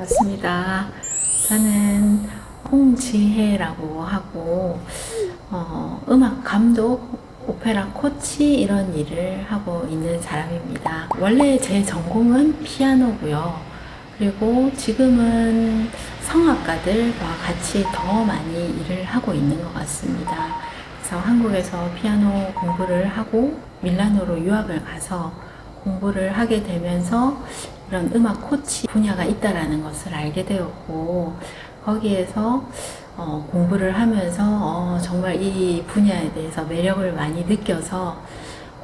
반갑습니다. 저는 홍지혜라고 하고 어, 음악 감독, 오페라 코치 이런 일을 하고 있는 사람입니다. 원래 제 전공은 피아노고요. 그리고 지금은 성악가들과 같이 더 많이 일을 하고 있는 것 같습니다. 그래서 한국에서 피아노 공부를 하고 밀라노로 유학을 가서 공부를 하게 되면서 이런 음악 코치 분야가 있다라는 것을 알게 되었고 거기에서 어, 공부를 하면서 어, 정말 이 분야에 대해서 매력을 많이 느껴서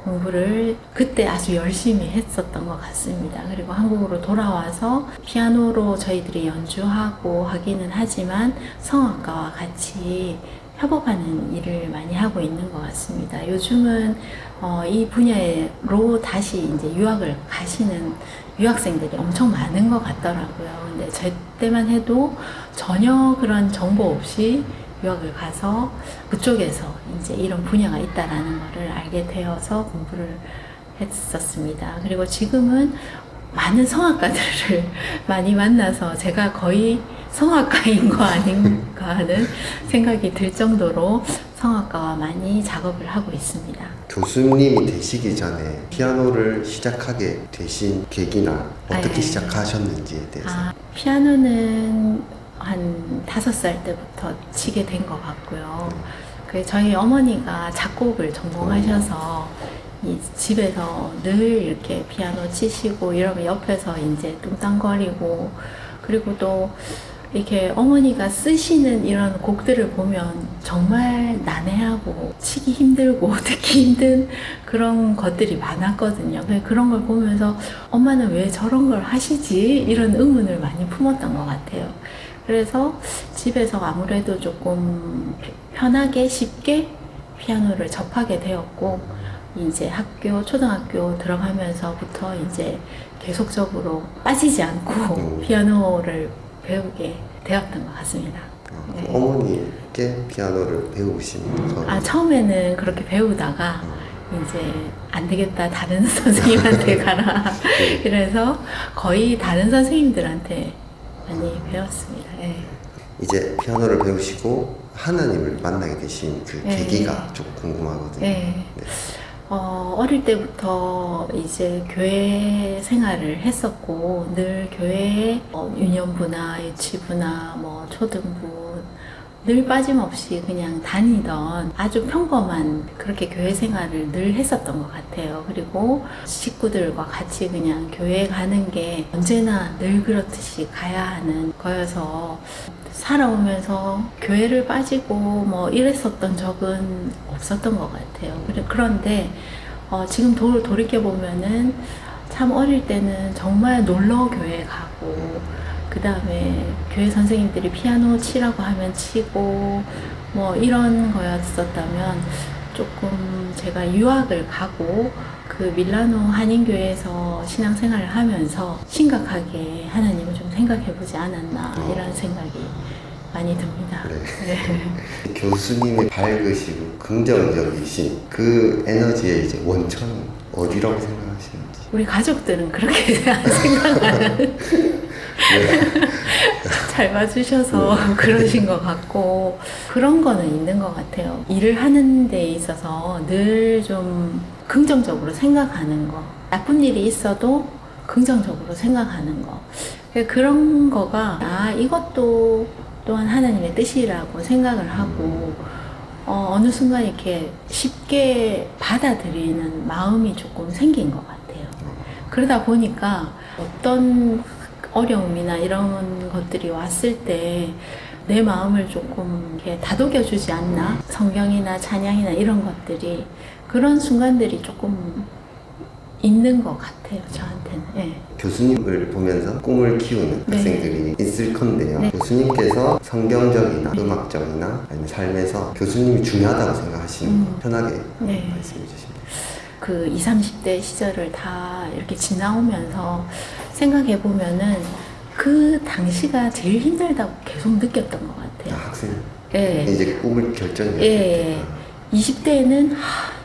공부를 그때 아주 열심히 했었던 것 같습니다. 그리고 한국으로 돌아와서 피아노로 저희들이 연주하고 하기는 하지만 성악가와 같이 협업하는 일을 많이 하고 있는 것 같습니다. 요즘은 어, 이 분야로 다시 이제 유학을 가시는 유학생들이 엄청 많은 것 같더라고요. 근데 저 때만 해도 전혀 그런 정보 없이 유학을 가서 그쪽에서 이제 이런 분야가 있다라는 것을 알게 되어서 공부를 했었습니다. 그리고 지금은 많은 성악가들을 많이 만나서 제가 거의 성악가인 거 아닌가 하는 생각이 들 정도로 성악가와 많이 작업을 하고 있습니다. 교수님이 되시기 전에 피아노를 시작하게 되신 계기나 어떻게 네. 시작하셨는지에 대해서 아, 피아노는 한 다섯 살 때부터 치게 된 것 같고요. 그 저희 어머니가 작곡을 전공하셔서 이 집에서 늘 이렇게 피아노 치시고 이러면 옆에서 이제 뚱땅거리고 그리고 또 이렇게 어머니가 쓰시는 이런 곡들을 보면 정말 난해하고 치기 힘들고 듣기 힘든 그런 것들이 많았거든요. 그런 걸 보면서 엄마는 왜 저런 걸 하시지? 이런 의문을 많이 품었던 것 같아요. 그래서 집에서 아무래도 조금 편하게 쉽게 피아노를 접하게 되었고 이제 학교 초등학교 들어가면서부터 이제 계속적으로 빠지지 않고 음. 피아노를 배우게 되었던 것 같습니다. 어, 네. 어머니께 피아노를 배우신 거아 처음에는 그렇게 배우다가 이제 안 되겠다 다른 선생님한테 가라 그래서 거의 다른 선생님들한테 많이 배웠습니다. 예. 이제 피아노를 배우시고 하나님을 만나게 되신 그 네. 계기가 좀 궁금하거든요. 네. 어, 어릴 때부터 이제 교회 생활을 했었고, 늘 교회에 어, 유년부나 유치부나 뭐 초등부, 늘 빠짐없이 그냥 다니던 아주 평범한 그렇게 교회 생활을 늘 했었던 것 같아요. 그리고 식구들과 같이 그냥 교회 가는 게 언제나 늘 그렇듯이 가야 하는 거여서 살아오면서 교회를 빠지고 뭐 이랬었던 적은 없었던 것 같아요. 그런데 어, 지금 도, 돌이켜보면은 참 어릴 때는 정말 놀러 교회 가고 그 다음에 교회 선생님들이 피아노 치라고 하면 치고 뭐 이런 거였었다면 조금 제가 유학을 가고 그 밀라노 한인교회에서 신앙생활을 하면서 심각하게 하나님을 좀 생각해 보지 않았나 이런 생각이 많이 듭니다. 네. 교수님의 밝으시고 긍정적이신 그 에너지의 이제 원천 어디라고 생각하시는지. 우리 가족들은 그렇게 안 생각하는 네. 잘 봐주셔서 그러신 것 같고 그런 거는 있는 것 같아요. 일을 하는 데 있어서 늘 좀 긍정적으로 생각하는 거. 나쁜 일이 있어도 긍정적으로 생각하는 거. 그런 거가 아 이것도 또한 하나님의 뜻이라고 생각을 하고 어, 어느 순간 이렇게 쉽게 받아들이는 마음이 조금 생긴 것 같아요. 그러다 보니까 어떤 어려움이나 이런 것들이 왔을 때 내 마음을 조금 이렇게 다독여 주지 않나? 성경이나 찬양이나 이런 것들이 그런 순간들이 조금 있는 것 같아요, 저한테는. 예. 교수님을 보면서 꿈을 키우는 네. 학생들이 있을 건데요. 네. 교수님께서 성경적이나 음악적이나 아니면 삶에서 교수님이 중요하다고 생각하시는 거 음. 편하게 네. 말씀해 주시면 그 20, 30대 시절을 다 이렇게 지나오면서 생각해 보면은 그 당시가 제일 힘들다고 계속 느꼈던 것 아, 같아요. 학생 예. 이제 꿈을 결정해야 예. 될 때. 20대에는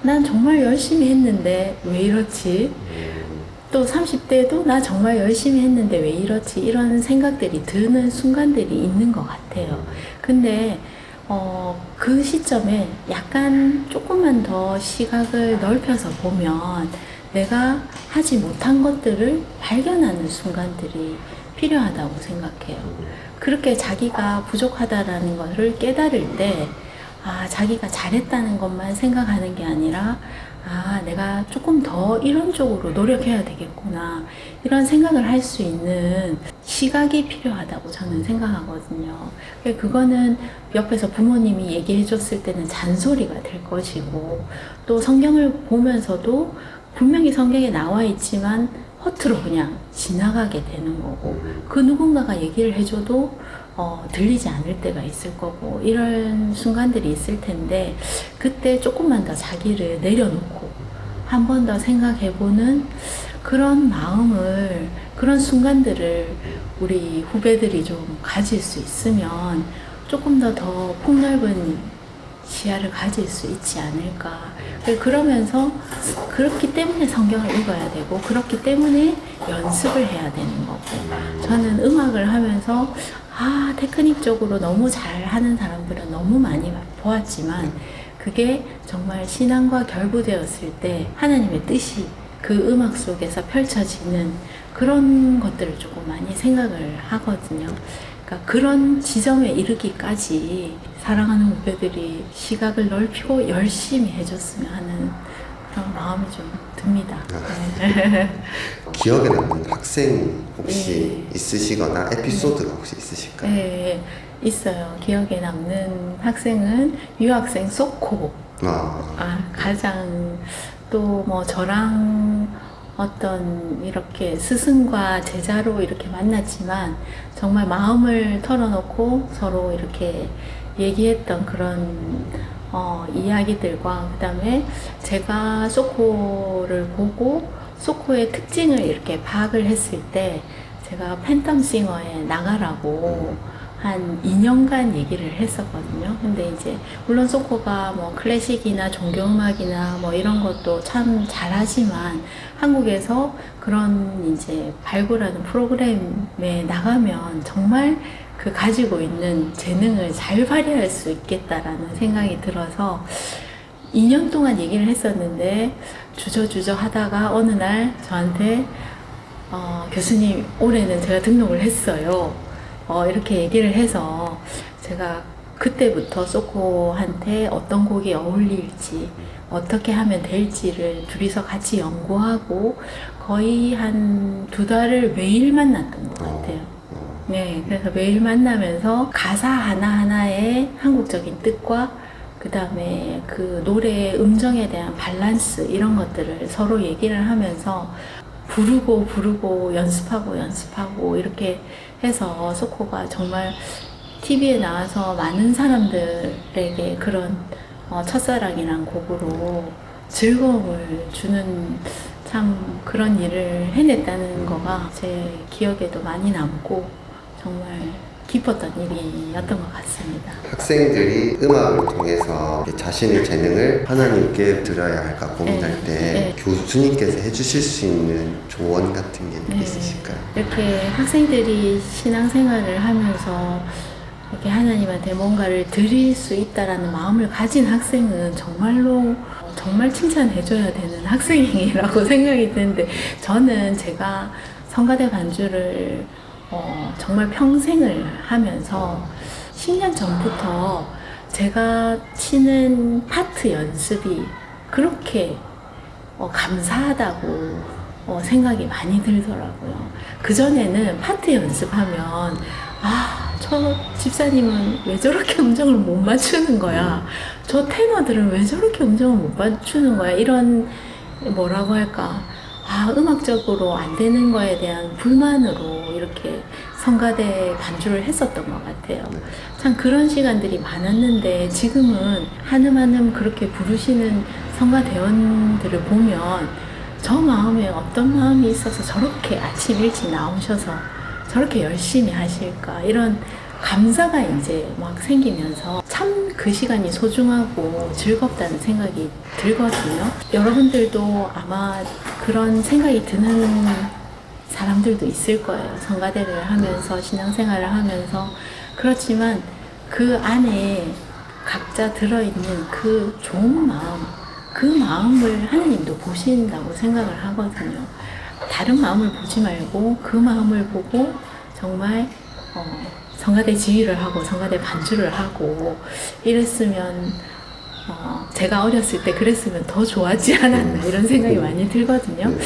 난 정말 열심히 했는데 왜 이렇지? 음, 또 30대도 나 정말 열심히 했는데 왜 이렇지 이런 생각들이 드는 순간들이 있는 것 같아요. 근데 어, 그 시점에 약간 조금만 더 시각을 넓혀서 보면 내가 하지 못한 것들을 발견하는 순간들이 필요하다고 생각해요. 그렇게 자기가 부족하다라는 것을 깨달을 때, 아, 자기가 잘했다는 것만 생각하는 게 아니라, 아, 내가 조금 더 이런 쪽으로 노력해야 되겠구나. 이런 생각을 할 수 있는 시각이 필요하다고 저는 생각하거든요. 그거는 옆에서 부모님이 얘기해 줬을 때는 잔소리가 될 것이고, 또 성경을 보면서도 분명히 성경에 나와 있지만 허투루 그냥 지나가게 되는 거고, 그 누군가가 얘기를 해줘도 어, 들리지 않을 때가 있을 거고 이런 순간들이 있을 텐데 그때 조금만 더 자기를 내려놓고 한 번 더 생각해보는 그런 마음을 그런 순간들을 우리 후배들이 좀 가질 수 있으면 조금 더 더 폭넓은 시야를 가질 수 있지 않을까. 그러면서 그렇기 때문에 성경을 읽어야 되고 그렇기 때문에 연습을 해야 되는 거고 저는 음악을 하면서 아 테크닉적으로 너무 잘하는 사람들은 너무 많이 보았지만 그게 정말 신앙과 결부되었을 때 하나님의 뜻이 그 음악 속에서 펼쳐지는 그런 것들을 조금 많이 생각을 하거든요. 그러니까 그런 지점에 이르기까지 사랑하는 후배들이 시각을 넓히고 열심히 해줬으면 하는 그런 마음이 좀 듭니다. 네. 기억에 남는 학생 혹시 네. 있으시거나 에피소드가 혹시 있으실까요? 네, 있어요. 기억에 남는 학생은 유학생 소코. 아, 아, 가장 또 뭐 저랑 어떤 이렇게 스승과 제자로 이렇게 만났지만 정말 마음을 털어놓고 서로 이렇게 얘기했던 그런 어, 이야기들과 그 다음에 제가 소코를 보고 소코의 특징을 이렇게 파악을 했을 때 제가 팬텀 싱어에 나가라고 한 2년간 얘기를 했었거든요. 근데 이제 물론 소코가 뭐 클래식이나 종교음악이나 뭐 이런 것도 참 잘하지만 한국에서 그런 이제 발굴하는 프로그램에 나가면 정말 그 가지고 있는 재능을 잘 발휘할 수 있겠다라는 생각이 들어서 2년 동안 얘기를 했었는데 주저주저 하다가 어느 날 저한테 어, 교수님 올해는 제가 등록을 했어요. 어, 이렇게 얘기를 해서 제가 그때부터 소코한테 어떤 곡이 어울릴지 어떻게 하면 될지를 둘이서 같이 연구하고 거의 한 두 달을 매일 만났던 것 같아요. 어, 네, 그래서 매일 만나면서 가사 하나하나의 한국적인 뜻과 그 다음에 그 노래의 음정에 대한 밸런스 이런 것들을 서로 얘기를 하면서 부르고 부르고 연습하고 연습하고 이렇게 해서 소코가 정말 TV에 나와서 많은 사람들에게 그런 어, 첫사랑이란 곡으로 즐거움을 주는 참 그런 일을 해냈다는 거가 제 기억에도 많이 남고 정말 기뻤던 일이었던 것 같습니다. 학생들이 음악을 통해서 자신의 재능을 하나님께 드려야 할까 고민할 네, 때 네. 교수님께서 해주실 수 있는 조언 같은 게 네. 있으실까요? 이렇게 학생들이 신앙생활을 하면서 이렇게 하나님한테 뭔가를 드릴 수 있다라는 마음을 가진 학생은 정말로 정말 칭찬해줘야 되는 학생이라고 생각이 드는데 저는 제가 성가대 반주를 어, 정말 평생을 하면서 10년 전부터 제가 치는 파트 연습이 그렇게 어, 감사하다고 어, 생각이 많이 들더라고요. 그전에는 파트 연습하면, 아, 저 집사님은 왜 저렇게 음정을 못 맞추는 거야? 저 테너들은 왜 저렇게 음정을 못 맞추는 거야? 이런, 뭐라고 할까. 아, 음악적으로 안 되는 거에 대한 불만으로 이렇게 성가대 반주를 했었던 것 같아요. 참 그런 시간들이 많았는데 지금은 한음 한음 그렇게 부르시는 성가대원들을 보면 저 마음에 어떤 마음이 있어서 저렇게 아침 일찍 나오셔서 저렇게 열심히 하실까 이런 감사가 이제 막 생기면서 참 그 시간이 소중하고 즐겁다는 생각이 들거든요. 여러분들도 아마 그런 생각이 드는 사람들도 있을 거예요. 성가대를 하면서 신앙생활을 하면서 그렇지만 그 안에 각자 들어있는 그 좋은 마음, 그 마음을 하나님도 보신다고 생각을 하거든요. 다른 마음을 보지 말고 그 마음을 보고 정말 어, 성가대 지휘를 하고 성가대 반주를 하고 이랬으면 어, 제가 어렸을 때 그랬으면 더 좋았지 않았나 이런 생각이 많이 들거든요. 네.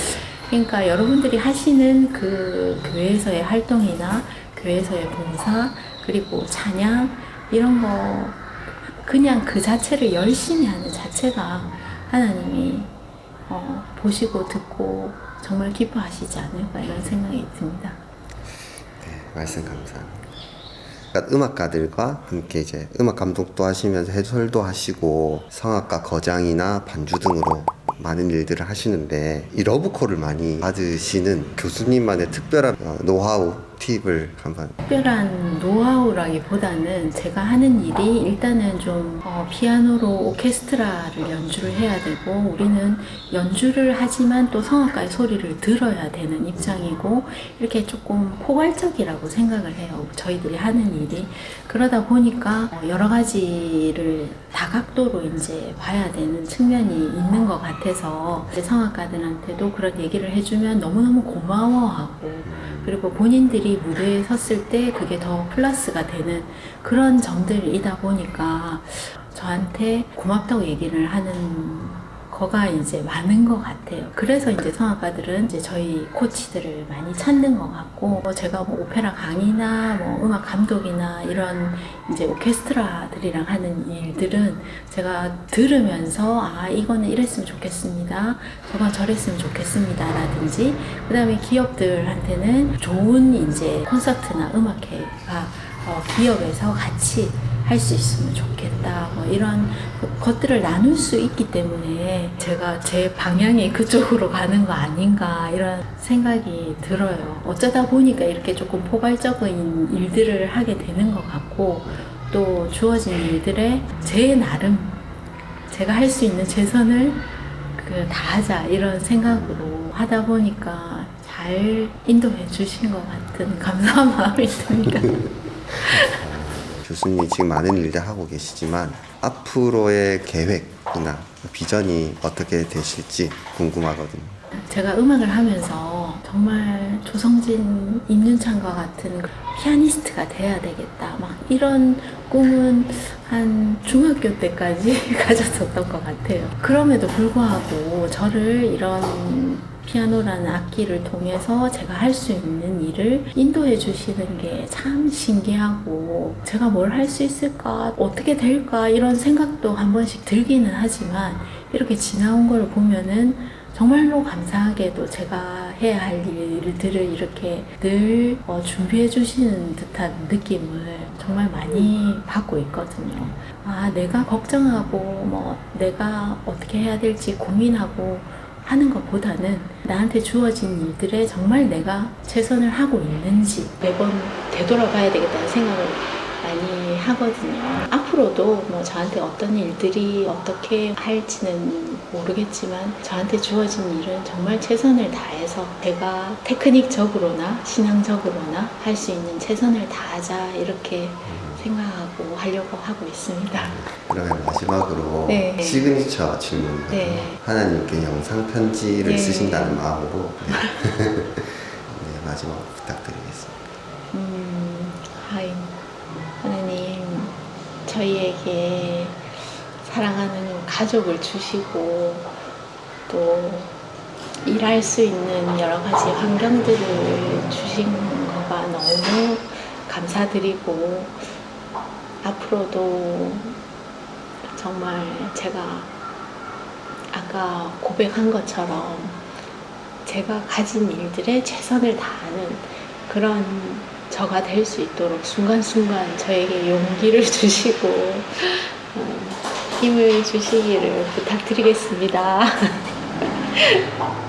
그러니까 여러분들이 하시는 그 교회에서의 활동이나 교회에서의 봉사 그리고 찬양 이런 거 그냥 그 자체를 열심히 하는 자체가 하나님이 어, 보시고 듣고 정말 기뻐하시지 않을까 이런 생각이 듭니다. 네, 말씀 감사합니다. 그러니까 음악가들과 함께 이제 음악 감독도 하시면서 해설도 하시고 성악가 거장이나 반주 등으로 많은 일들을 하시는데 이 러브콜을 많이 받으시는 교수님만의 특별한 어, 노하우 팁을 한번 특별한 노하우라기보다는 제가 하는 일이 일단은 좀 어, 피아노로 오케스트라를 연주를 해야 되고 우리는 연주를 하지만 또 성악가의 소리를 들어야 되는 입장이고 이렇게 조금 포괄적이라고 생각을 해요. 저희들이 하는 일이 그러다 보니까 어, 여러 가지를 다각도로 이제 봐야 되는 측면이 있는 것 같아서 성악가들한테도 그런 얘기를 해주면 너무너무 고마워하고 그리고 본인들이 무대에 섰을 때 그게 더 플러스가 되는 그런 점들이다 보니까 저한테 고맙다고 얘기를 하는 거가 이제 많은 것 같아요. 그래서 이제 성악가들은 이제 저희 코치들을 많이 찾는 것 같고, 뭐 제가 뭐 오페라 강의나 뭐 음악 감독이나 이런 이제 오케스트라들이랑 하는 일들은 제가 들으면서 아, 이거는 이랬으면 좋겠습니다. 저건 저랬으면 좋겠습니다. 라든지, 그 다음에 기업들한테는 좋은 이제 콘서트나 음악회가 어, 기업에서 같이 할 수 있으면 좋겠다. 뭐 이런 것들을 나눌 수 있기 때문에 제가 제 방향이 그쪽으로 가는 거 아닌가 이런 생각이 들어요. 어쩌다 보니까 이렇게 조금 포괄적인 일들을 하게 되는 것 같고 또 주어진 일들에 제 나름 제가 할 수 있는 최선을 그 다하자 이런 생각으로 하다 보니까 잘 인도해 주신 것 같은 감사한 마음이 듭니다. 교수님이 지금 많은 일들 하고 계시지만 앞으로의 계획이나 비전이 어떻게 되실지 궁금하거든요. 제가 음악을 하면서 정말 조성진, 임윤찬과 같은 그 피아니스트가 돼야 되겠다. 막 이런 꿈은 한 중학교 때까지 가졌었던 것 같아요. 그럼에도 불구하고 저를 이런 피아노라는 악기를 통해서 제가 할 수 있는 일을 인도해 주시는 게 참 신기하고 제가 뭘 할 수 있을까 어떻게 될까 이런 생각도 한 번씩 들기는 하지만 이렇게 지나온 걸 보면은 정말로 감사하게도 제가 해야 할 일들을 이렇게 늘 어, 준비해 주시는 듯한 느낌을 정말 많이 받고 있거든요. 아, 내가 걱정하고 뭐 내가 어떻게 해야 될지 고민하고 하는 것보다는 나한테 주어진 일들에 정말 내가 최선을 하고 있는지 매번 되돌아봐야 되겠다는 생각을 많이 하거든요. 앞으로도 뭐 저한테 어떤 일들이 어떻게 할지는 모르겠지만 저한테 주어진 일은 정말 최선을 다해서 제가 테크닉적으로나 신앙적으로나 할 수 있는 최선을 다하자 이렇게 생각하고 하려고 하고 있습니다. 그러면 마지막으로 네. 시그니처 질문입니다. 네. 하나님께 영상 편지를 네. 쓰신다는 마음으로 네. 네, 마지막 부탁드리겠습니다. 음, 하이. 하나님, 저희에게 사랑하는 가족을 주시고, 또 일할 수 있는 여러 가지 환경들을 주신 거가 너무 감사드리고, 앞으로도 정말 제가 아까 고백한 것처럼 제가 가진 일들에 최선을 다하는 그런 저가 될 수 있도록 순간순간 저에게 용기를 주시고 어, 힘을 주시기를 부탁드리겠습니다.